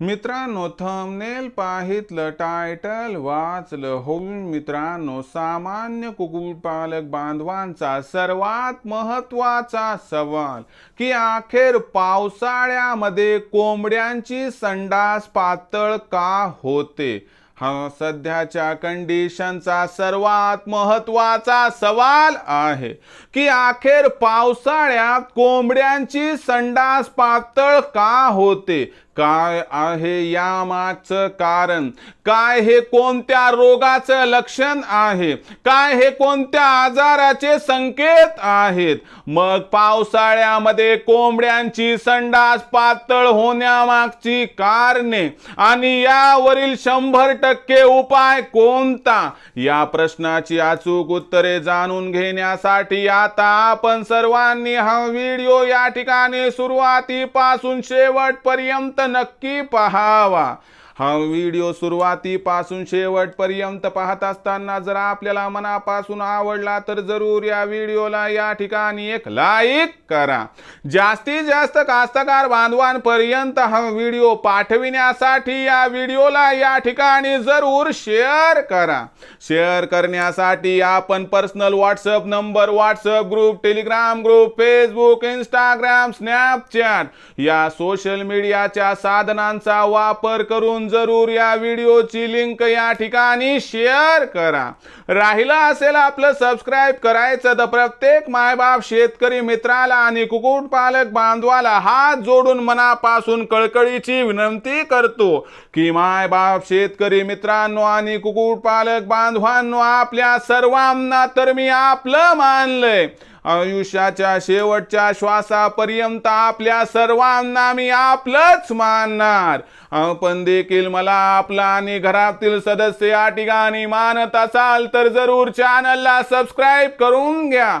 मित्रांनो thumbnail पाहितलं title वाचलं. होऊन मित्रांनो सामान्य कुक्कुटपालक बांधवांचा सर्वात महत्त्वाचा सवाल की अखेर पावसाळ्यामध्ये कोंबड्यांची संडास पातळ का होते? हा सध्याच्या कंडिशनचा सर्वात महत्त्वाचा सवाल आहे की अखेर पावसाळ्यात कोंबड्यांची संडास पातळ का होते? काय आहे यामागचं कारण? काय हे कोणत्या रोगाचं लक्षण आहे? काय हे कोणत्या आजाराचे संकेत आहेत? मग पावसाळ्यामध्ये कोंबड्यांची संडास पातळ होण्यामागची कारणे आणि यावरील शंभर टक्के उपाय कोणता? या प्रश्नाची अचूक उत्तरे जाणून घेण्यासाठी आता आपण सर्वांनी हा व्हिडिओ या ठिकाणी सुरुवातीपासून शेवटपर्यंत नक्की पहावा. हा व्हिडिओ सुरुवातीपासून शेवटपर्यंत पाहत असताना जर आपल्याला मनापासून आवडला तर जरूर या व्हिडिओला या ठिकाणी एक लाईक करा. जास्तीत जास्त कास्तकार बांधवांपर्यंत हा व्हिडिओ पाठविण्यासाठी या व्हिडिओला या ठिकाणी जरूर शेअर करा. शेअर करण्यासाठी आपण personal WhatsApp number WhatsApp group Telegram group Facebook Instagram Snapchat या सोशल मीडियाच्या साधनांचा वापर करून जरूर या व्हिडिओची लिंक या ठिकाणी शेअर करा. राहिला असेल आपलं सबस्क्राईब करायचं तर प्रत्येक मायबाप शेतकरी मित्राला आणि कुक्कुटपालक बांधवाला हात जोडून मनापासून कळकळीची विनंती करतो की मायबाप शेतकरी मित्रांनो आणि कुक्कुटपालक बांधवांनो आपल्या सर्वांना तर मी आपलं मानलंय. आयुष्याच्या शेवटच्या श्वासापर्यंत आपल्या सर्वांना मी आपलंच मानणार. आपण देखील मला आपला आणि घरातील सदस्य या ठिकाणी मानत असाल तर जरूर चॅनलला सबस्क्राईब करून घ्या.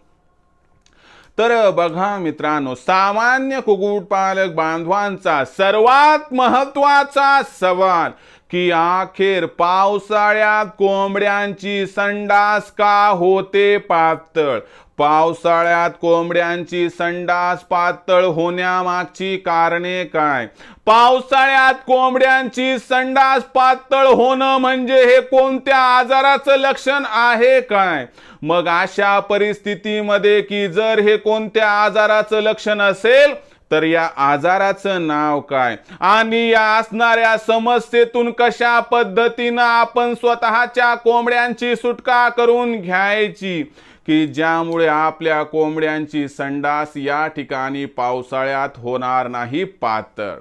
तर बघा मित्रांनो सामान्य कुक्कुटपालक बांधवांचा सर्वात महत्त्वाचा सवाल की अखेर पावसाळ्यात कोंबड्यांची संडास का होते पातळ? पावसाळ्यात कोंबड्यांची संडास पातळ होण्यामागची कारणे काय? पावसाळ्यात कोंबड्यांची संडास पातळ होणं म्हणजे हे कोणत्या आजाराचं लक्षण आहे काय? मग अशा परिस्थितीमध्ये की जर हे कोणत्या आजाराचं लक्षण असेल तर या आजाराचं नाव काय? आणि या असणाऱ्या समस्येतून कशा पद्धतीनं आपण स्वतःच्या कोंबड्यांची सुटका करून घ्यायची? की ज्यामुळे आपल्या कोंबड्यांची संडास या ठिकाणी पावसाळ्यात होणार नाही पातळ?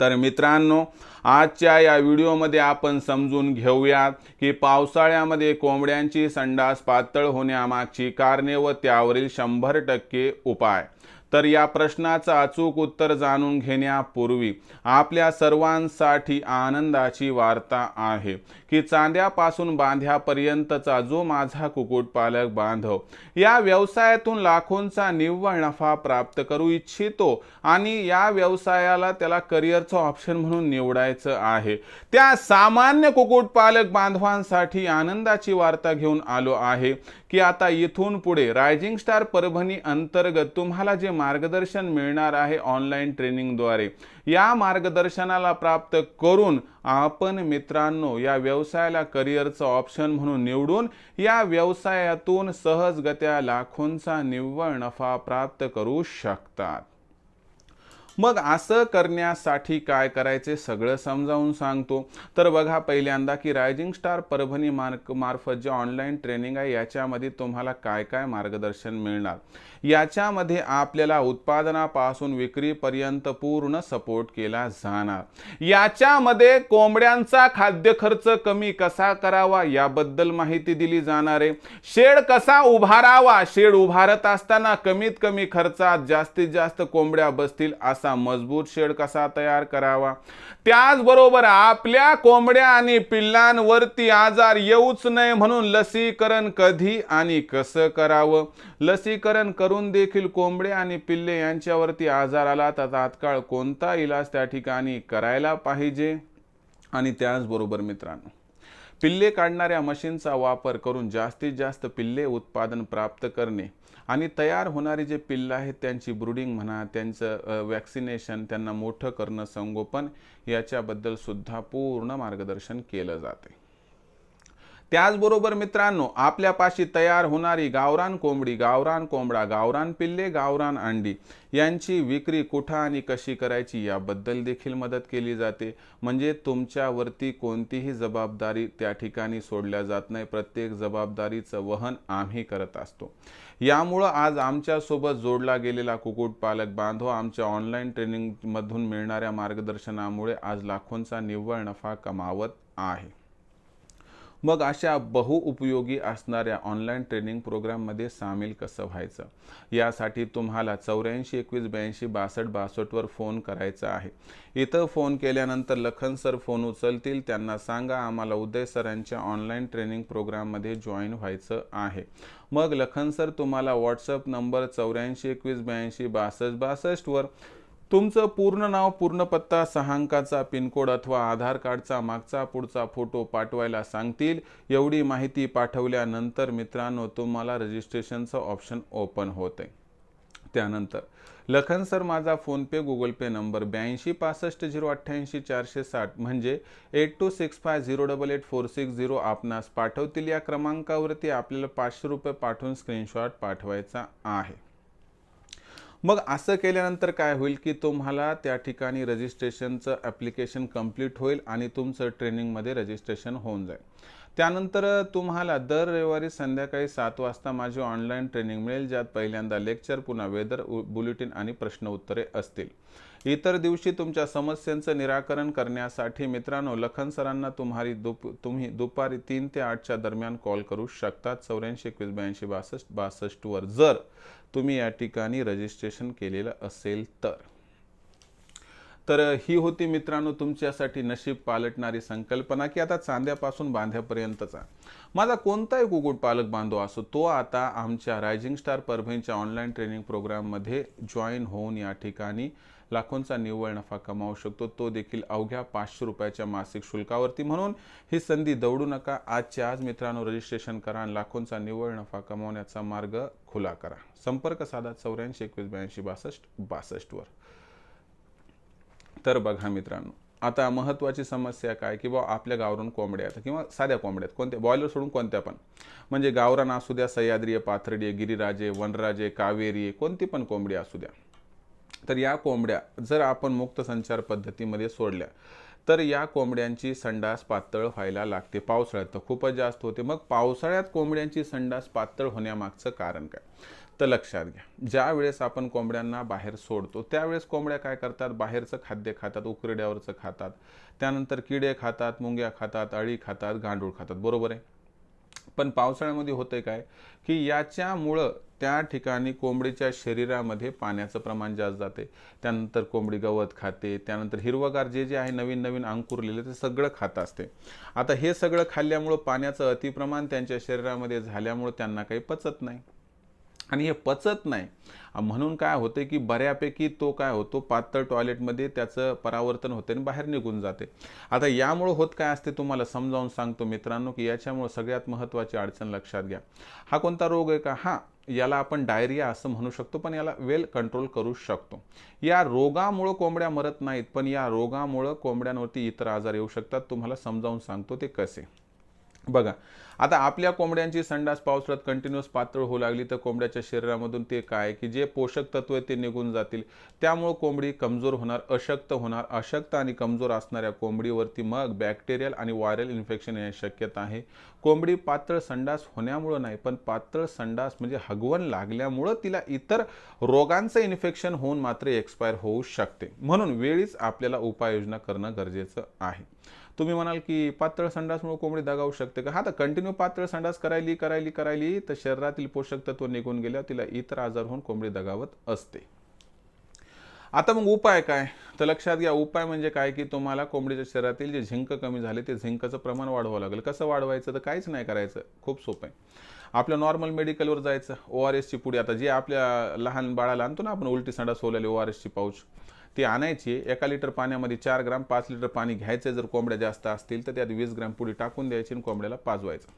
तर मित्रांनो आजच्या या व्हिडिओमध्ये आपण समजून घेऊयात की पावसाळ्यामध्ये कोंबड्यांची संडास पातळ होण्यामागची कारणे व त्यावरील शंभर टक्के उपाय. तर या प्रश्नाचं अचूक उत्तर जाणून घेण्यापूर्वी आपल्या सर्वांसाठी आनंदाची वार्ता आहे की चांद्यापासून बांध्यापर्यंतचा जो माझा कुक्कुटपालक बांधव या व्यवसायातून लाखोंचा निव्वळ नफा प्राप्त करू इच्छितो आणि या व्यवसायाला त्याला करिअरचं ऑप्शन म्हणून निवडायचं आहे त्या सामान्य कुक्कुटपालक बांधवांसाठी आनंदाची वार्ता घेऊन आलो आहे. की आता इथून पुढे रायझिंग स्टार परभणी अंतर्गत तुम्हाला जे मार्गदर्शन मिळणार आहे ऑनलाईन ट्रेनिंगद्वारे या मार्गदर्शनाला प्राप्त करून आपण मित्रांनो या व्यवसायाला करिअरचं ऑप्शन म्हणून निवडून या व्यवसायातून सहजगत्या लाखोंचा निव्वळ नफा प्राप्त करू शकतात. मग असं करण्यासाठी काय करायचे सगळं समजावून सांगतो. तर बघा पहिल्यांदा की रायझिंग स्टार परभणी मार्क मार्फत जे ऑनलाईन ट्रेनिंग आहे याच्यामध्ये तुम्हाला काय काय मार्गदर्शन मिळणार? याच्यामध्ये आपल्याला उत्पादनापासून विक्रीपर्यंत पूर्ण सपोर्ट केला जाणार. याच्यामध्ये कोंबड्यांचा खाद्य खर्च कमी कसा करावा याबद्दल माहिती दिली जाणार आहे. शेड कसा उभारावा? शेड उभारत असताना कमीत कमी खर्चात जास्तीत जास्त कोंबड्या बसतील असा मजबूत शेड कसा तयार करावा? त्याचबरोबर आपल्या कोंबड्या आणि पिल्लांवरती आजार येऊच नये म्हणून लसीकरण कधी आणि कसं करावं? लसीकरण करून देखील कोंबडे आणि पिल्ले यांच्यावरती आजार आला तर तात्काळ कोणता इलाज त्या ठिकाणी करायला पाहिजे? आणि त्याचबरोबर मित्रांनो पिल्ले काढणाऱ्या मशीनचा वापर करून जास्तीत जास्त पिल्ले उत्पादन प्राप्त करणे आणि तयार होणारे जे पिल्लं आहेत त्यांची ब्रुडिंग म्हणा त्यांचं वॅक्सिनेशन त्यांना मोठं करणं संगोपन याच्याबद्दल सुद्धा पूर्ण मार्गदर्शन केलं जाते. त्याचबरोबर मित्रांनो आपल्यापाशी तयार होणारी गावरान कोंबडी गावरान कोंबडा गावरान पिल्ले गावरान अंडी यांची विक्री कुठं आणि कशी करायची याबद्दल देखील मदत केली जाते. म्हणजे तुमच्यावरती कोणतीही जबाबदारी त्या ठिकाणी सोडल्या जात नाही. प्रत्येक जबाबदारीचं वहन आम्ही करत असतो. यामुळं आज आमच्यासोबत जोडला गेलेला कुक्कुटपालक बांधव आमच्या ऑनलाईन ट्रेनिंगमधून मिळणाऱ्या मार्गदर्शनामुळे आज लाखोंचा निव्वळ नफा कमावत आहे. मग अशा बहुउपयोगी असणाऱ्या ऑनलाईन ट्रेनिंग प्रोग्राममध्ये सामील कसं व्हायचं? यासाठी तुम्हाला चौऱ्याऐंशी एकवीस ब्याऐंशी बासष्ट बासष्टवर फोन करायचा आहे. इथं फोन केल्यानंतर लखन सर फोन उचलतील. त्यांना सांगा आम्हाला उदय सरांच्या ऑनलाईन ट्रेनिंग प्रोग्राममध्ये जॉईन व्हायचं आहे. मग लखन सर तुम्हाला व्हॉट्सअप नंबर चौऱ्याऐंशी एकवीस ब्याऐंशी बासष्ट बासष्टवर तुमचं पूर्ण नाव पूर्ण पत्ता सहा अंकाचा पिनकोड अथवा आधार कार्डचा मागचा पुढचा फोटो पाठवायला सांगतील. एवढी माहिती पाठवल्यानंतर मित्रांनो तुम्हाला रजिस्ट्रेशनचं ऑप्शन ओपन होते त्यानंतर लखन सर माझा फोनपे गुगल पे नंबर ब्याऐंशी पासष्ट झिरो अठ्ठ्याऐंशी चारशे साठ म्हणजे eight two six five zero double eight four six zero आपणास पाठवतील. या क्रमांकावरती आपल्याला पाचशे रुपये पाठवून स्क्रीनशॉट पाठवायचा आहे. मग असं केल्यानंतर काय होईल की तुम्हाला त्या ठिकाणी रजिस्ट्रेशनचं ॲप्लिकेशन कंप्लीट होईल आणि तुमचं ट्रेनिंगमध्ये रजिस्ट्रेशन होऊन जाईल. त्यानंतर तुम्हाला दर रविवारी संध्याकाळी सात वाजता माझी ऑनलाईन ट्रेनिंग मिळेल ज्यात पहिल्यांदा लेक्चर पुन्हा वेदर बुलेटिन आणि प्रश्न उत्तरे असतील. इतर दिवशी तुमच्या समस्यांचं निराकरण करण्यासाठी मित्रांनो लखन सरांना तुम्हारी दुप तुम्ही दुपारी तीन ते आठच्या दरम्यान कॉल करू शकता चौऱ्याऐंशी एकवीस ब्याऐंशी बासष्ट बासष्टवर जर तुम्ही या ठिकाणी रजिस्ट्रेशन केलेलं असेल तर. तर ही होती मित्रांनो तुमच्यासाठी नशीब पालटणारी संकल्पना की आता चांद्यापासून बांध्यापर्यंतचा. माझा कोणताही कुकुट पालक बांधव असो तो आता आमच्या रायझिंग स्टार परभणीच्या ऑनलाईन ट्रेनिंग प्रोग्राममध्ये जॉईन होऊन या ठिकाणी लाखोंचा निव्वळ नफा कमावू शकतो. तो देखील अवघ्या पाचशे रुपयाच्या मासिक शुल्कावरती. म्हणून ही संधी दौडू नका. आजच्या आज मित्रांनो रजिस्ट्रेशन करा आणि लाखोंचा निव्वळ नफा कमावण्याचा मार्ग खुला करा. संपर्क साधा चौऱ्याऐंशी एकवीस ब्याऐंशी बासष्ट बासष्टवर तर बघा मित्रांनो आता महत्त्वाची समस्या काय? की बा आपल्या गावरान कोंबड्या आहेत किंवा साध्या कोंबड्या आहेत. कोणत्या? बॉयलर सोडून कोणत्या पण. म्हणजे गावरान असू द्या सह्याद्रीय पाथर्डी गिरिराजे वनराजे कावेरी कोणती पण कोंबडी असू द्या. तर या कोंबड्या जर आपण मुक्त संचार पद्धतीमध्ये सोडल्या तर या कोंबड्यांची संडास पातळ व्हायला लागते पावसाळ्यात. तर खूपच जास्त होते. मग पावसाळ्यात कोंबड्यांची संडास पातळ होण्यामागचं कारण काय? तर लक्षात घ्या. ज्या वेळेस आपण कोंबड्यांना बाहेर सोडतो त्यावेळेस कोंबड्या काय करतात? बाहेरचं खाद्य खातात उकरड्यावरचं खातात. त्यानंतर किडे खातात मुंग्या खातात अळी खातात गांडूळ खातात. बरोबर आहे? पण पावसाळ्यामध्ये होतंय काय? की याच्यामुळं त्या ठिकाणी कोंबडीच्या शरीरामध्ये पाण्याचं प्रमाण जास्त जाते त्यानंतर कोंबडी गवत खाते त्यानंतर हिरवगार जे जे आहे नवीन नवीन अंकुरलेले ते सगळं खात असते. आता हे सगळं खाल्ल्यामुळं पाण्याचं अतिप्रमाण त्यांच्या शरीरामध्ये झाल्यामुळं त्यांना काही पचत नाही. आणि हे पचत नाही. म्हणून काय होते की बऱ्यापैकी तो काय होतो पातळ टॉयलेटमध्ये त्याचं परावर्तन होते आणि बाहेर निघून जाते. आता यामुळं होत काय असते तुम्हाला समजावून सांगतो मित्रांनो की याच्यामुळं सगळ्यात महत्त्वाची अडचण लक्षात घ्या. हा कोणता रोग आहे का? हा याला आपण डायरिया असं म्हणू शकतो पण याला वेल कंट्रोल करू शकतो. या रोगामुळं कोंबड्या मरत नाहीत पण या रोगामुळं कोंबड्यांवरती इतर आजार येऊ शकतात. तुम्हाला समजावून सांगतो ते कसे. बघा आता आपल्या कोंबड्यांची संडास पावसाळ्यात कंटिन्युअस पातळ होऊ लागली तर कोंबड्याच्या शरीरामधून ते काय की जे पोषक तत्व आहे ते निघून जातील. त्यामुळं कोंबडी कमजोर होणार अशक्त होणार. अशक्त आणि कमजोर असणाऱ्या कोंबडीवरती मग बॅक्टेरियल आणि व्हायरल इन्फेक्शन येण्याची शक्यता आहे. कोंबडी पातळ संडास होण्यामुळं नाही पण पातळ संडास म्हणजे हगवण लागल्यामुळं तिला इतर रोगांचं इन्फेक्शन होऊन मात्र एक्सपायर होऊ शकते. म्हणून वेळीच आपल्याला उपाययोजना करणं गरजेचं आहे. तुम्ही म्हणाल की पातळ संडासमुळे कोंबडी दगावू शकते का? हा तर कंटिन्यू पातळ संडास करायली करायली करायली तर शरीरातील पोषक तत्व निघून गेल्यावर तिला इतर आजार होऊन कोंबडी दगावत असते. आता मग उपाय काय? तर लक्षात घ्या उपाय म्हणजे काय की तुम्हाला कोंबडीच्या शरीरातील जे झिंक कमी झाले ते झिंकचं प्रमाण वाढवावं लागेल. कसं वाढवायचं? तर काहीच नाही करायचं. खूप सोपं आहे. आपल्या नॉर्मल मेडिकलवर जायचं. ओ आर एसची पुढे आता जे आपल्या लहान बाळाला आणतो ना आपण उलटी संडास सोडलेली ओ आर एसची पाऊच. ती आणायची एका लिटर पाण्यामध्ये चार ग्राम पाच लिटर पाणी घ्यायचं जर कोंबड्या जास्त असतील तर त्यात वीस ग्राम पुडी टाकून द्यायची आणि कोंबड्याला पाजवायचं.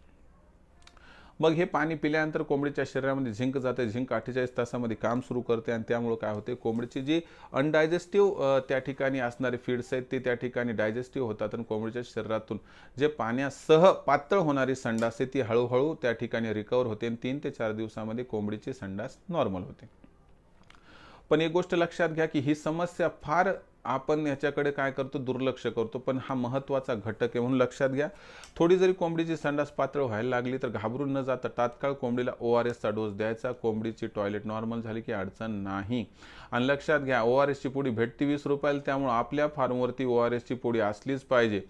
मग हे पाणी पिल्यानंतर कोंबडीच्या शरीरामध्ये झिंक जाते. झिंक अठ्ठेचाळीस तासामध्ये काम सुरू करते आणि त्यामुळे काय होते? कोंबडीची जी अनडायजेस्टिव्ह त्या ठिकाणी असणारे फीड्स आहेत ते त्या ठिकाणी डायजेस्टिव्ह होतात आणि कोंबडीच्या शरीरातून जे पाण्यासह पातळ होणारी संडास आहे ती हळूहळू त्या ठिकाणी रिकवर होते आणि तीन ते चार दिवसामध्ये कोंबडीची संडास नॉर्मल होते. पण एक गोष्ट लक्षात घ्या की ही समस्या फार आपण याच्याकडे काय करतो दुर्लक्ष करतो पण हा महत्त्वाचा घटक आहे म्हणून लक्षात घ्या. थोडी जरी कोंबडीची संडास पातळ व्हायला लागली तर घाबरून न जाता तात्काळ कोंबडीला ओ आर एसचा डोस द्यायचा. कोंबडीची टॉयलेट नॉर्मल झाली की अडचण नाही. आणि लक्षात घ्या ओ आर एसची पुडी भेटते वीस रुपयाला त्यामुळे आपल्या फार्मवरती ओ आर एसची पुडी असलीच पाहिजे.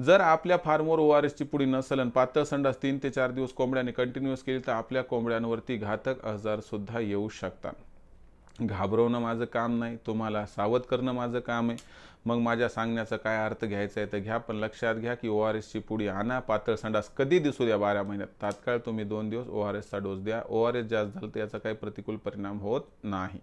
जर आपल्या फार्मवर ओ आर एसची पुडी नसेल आणि पातळ संडास तीन ते चार दिवस कोंबड्याने कंटिन्युअस केली तर आपल्या कोंबड्यांवरती घातक आजार सुद्धा येऊ शकतात. घाबरवणं माझं काम नाही तुम्हाला सावध करणं माझं काम आहे. मग माझ्या सांगण्याचा काय अर्थ घ्यायचा आहे तर घ्या पण लक्षात घ्या की ओ आर एसची पुडी आणा पातळ संडास कधी दिसू द्या बारा महिन्यात. तात्काळ तुम्ही दोन दिवस ओ आर एसचा डोस द्या. ओ आर एस जास्त झालं तर याचा काही प्रतिकूल परिणाम होत नाही.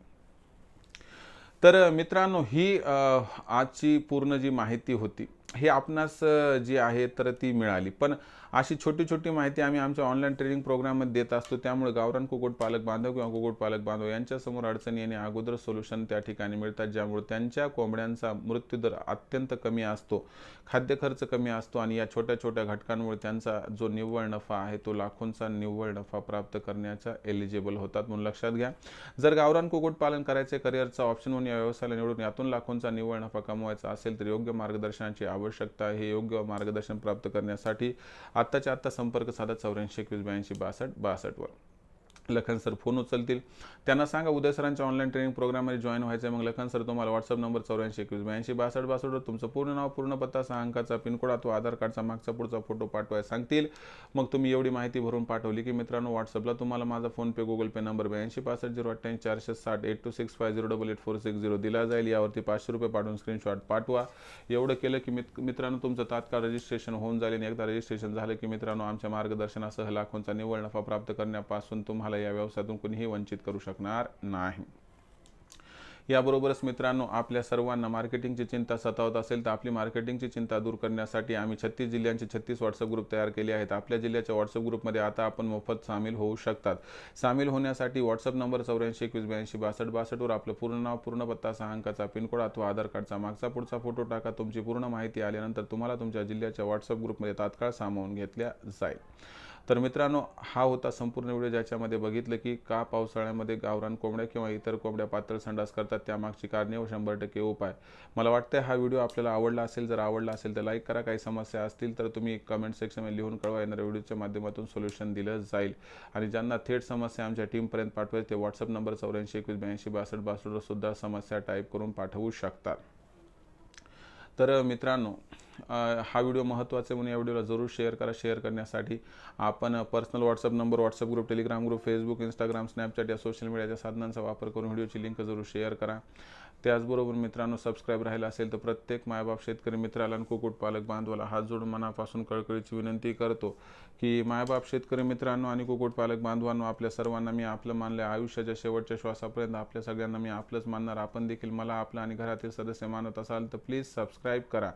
तर मित्रांनो ही आजची पूर्ण जी माहिती होती हे आपणास जी आहे तर ती मिळाली. पण अशी छोटी छोटी माहिती आम्ही आमच्या ऑनलाईन ट्रेनिंग प्रोग्राममध्ये देत असतो. त्यामुळे गावरान कुक्कुटपालक बांधव किंवा कुक्कुटपालक बांधव यांच्यासमोर अडचणी आणि अगोदर सोल्युशन त्या ठिकाणी मिळतात. ज्यामुळे त्यांच्या कोंबड्यांचा मृत्यूदर अत्यंत कमी असतो. खाद्य खर्च कमी असतो आणि या छोट्या छोट्या घटकांमुळे त्यांचा जो निव्वळ नफा आहे तो लाखोंचा निव्वळ नफा प्राप्त करण्याचा एलिजिबल होतात. म्हणून लक्षात घ्या. जर गावरान कुक्कुटपालन करायचे करिअरचा ऑप्शन म्हणून या व्यवसायाला निवडून यातून लाखोंचा निव्वळ नफा कमवायचा असेल तर योग्य मार्गदर्शनाची आवश्यकता आहे. हे योग्य मार्गदर्शन प्राप्त करण्यासाठी आत्ताच्या आत्ता संपर्क साधा चौऱ्याऐंशी एकवीस ब्याऐंशी बासष्ट बासष्टवर. लखन सर फोन उचलतील. त्यांना सांगा उदय सरांच्या ऑनलाईन ट्रेनिंग प्रोग्राममध्ये जॉईन व्हायचं मग लखन सर तुम्हाला व्हॉट्सअप नंबर चौऱ्याऐंशी एकवीस ब्याऐंशी बासष्ट बासष्टवर तुमचं पूर्ण नाव पूर्ण पत्ता सहा अंकाचा पिनकोड अथवा आधार कार्डचा मागचा पुढचा फोटो पाठवाय सांगतील. मग तुम्ही एवढी माहिती भरून पाठवली की मित्रांनो व्हॉट्सअपला तुम्हाला माझा फोनपे गुगल पे नंबर ब्याऐंशी पासष्ट झिरो अठ्ठ्याऐंशी चारशे साठ eight two six five zero double eight four six zero दिला जाईल. यावरती पाचशे रुपये पाठवून स्क्रीनशॉट पाठवा. एवढं केलं की मित्रांनो तुमचं तात्काळ रजिस्ट्रेशन होऊन जाईल आणि एकदा रजिस्ट्रेशन झालं की मित्रांनो आमच्या मार्गदर्शनासह लाखोंचा निव्वळ नफा प्राप्त करण्यापासून तुम्हाला या व्यवसायातून कोणीही वंचित करू शकणार नाही. याबरोबरच मित्रांनो आपल्या सर्वांना मार्केटिंगची चिंता सतावत असेल तर आपली मार्केटिंगची चिंता दूर करण्यासाठी आम्ही छत्तीस जिल्ह्यांचे छत्तीस व्हॉट्सअप ग्रुप तयार केले आहेत. आपल्या जिल्ह्याच्या व्हॉट्सअप ग्रुपमध्ये आता आपण मोफत सामील होऊ शकतात. सामील होण्यासाठी व्हॉट्सअप नंबर चौऱ्याऐंशी एकवीस ब्याऐंशी बासष्ट बासष्टवर आपलं पूर्ण नाव पूर्ण पत्ता सहा अंकाचा पिनकोड अथवा आधार कार्डचा मागचा पुढचा फोटो टाका. तुमची पूर्ण माहिती आल्यानंतर तुम्हाला तुमच्या जिल्ह्याच्या व्हॉट्सअप ग्रुपमध्ये तात्काळ सामावून घेतल्या जाईल. तर मित्रांनो हा होता संपूर्ण व्हिडिओ ज्याच्यामध्ये बघितलं की का पावसाळ्यामध्ये गावरान कोंबड्या किंवा इतर कोंबड्या पातळ संडास करतात त्यामागची कारणे व शंभर टक्के उपाय. मला वाटतं हा व्हिडिओ आपल्याला आवडला असेल जर आवडला असेल तर लाईक करा. काही समस्या असतील तर तुम्ही कमेंट सेक्शनमध्ये लिहून कळवा. येणाऱ्या व्हिडिओच्या माध्यमातून सोल्युशन दिलं जाईल. आणि ज्यांना थेट समस्या आमच्या टीमपर्यंत पाठवायचे ते व्हॉट्सअप नंबर चौऱ्याऐंशी एकवीस ब्याऐंशी बासष्ट बासष्टवर सुद्धा समस्या टाईप करून पाठवू शकतात. तर मित्रांनो हा व्हिडिओ महत्त्वाचा म्हणून या व्हिडिओला जरूर शेअर करा. शेअर करण्यासाठी आपण personal WhatsApp number WhatsApp group Telegram group Facebook Instagram Snapchat या सोशल मीडियाच्या साधनांचा वापर करून व्हिडिओची लिंक जरूर शेअर करा. त्याचबरोबर मित्रांनो सबस्क्राईब राहिला असेल तर प्रत्येक मायबाप शेतकरी मित्राला आणि कुक्कुटपालक बांधवाला हात जोडून मनापासून कळकळीची विनंती करतो की मायबाप शेतकरी मित्रांनो आणि कुक्कुटपालक बांधवांनो आपल्या सर्वांना मी आपलं मानलं आयुष्याच्या शेवटच्या श्वासापर्यंत आपल्या सगळ्यांना मी आपलंच मानणार. आपण देखील मला आपलं आणि घरातील सदस्य मानत असाल तर प्लीज सबस्क्राईब करा.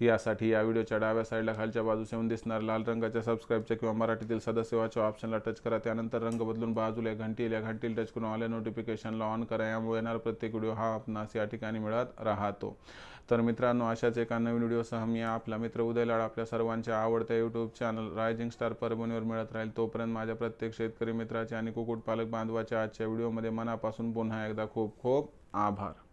यासाठी या व्हिडिओच्या डाव्या साईडला खालच्या बाजूस येऊन दिसणार लाल रंगाच्या सबस्क्राईबच्या किंवा मराठीतील सदस्यवाच्या ऑप्शनला टच करा. त्यानंतर रंग बदलून बाजूला घंटी या घंटीला टच करून ऑनलाईन नोटिफिकेशनला ऑन करा. यामुळे येणार प्रत्येक व्हिडिओ हा आपणास या ठिकाणी मिळत राहतो. तर मित्रांनो अशाच एका नवीन व्हिडिओसह मी आपला मित्र उदय लाड आपल्या सर्वांच्या आवडत्या यूट्यूब चॅनल रायझिंग स्टार परभणीवर मिळत राहील. तोपर्यंत माझ्या प्रत्येक शेतकरी मित्राचे आणि कुक्कुटपालक बांधवाच्या आजच्या व्हिडिओमध्ये मनापासून पुन्हा एकदा खूप खूप आभार.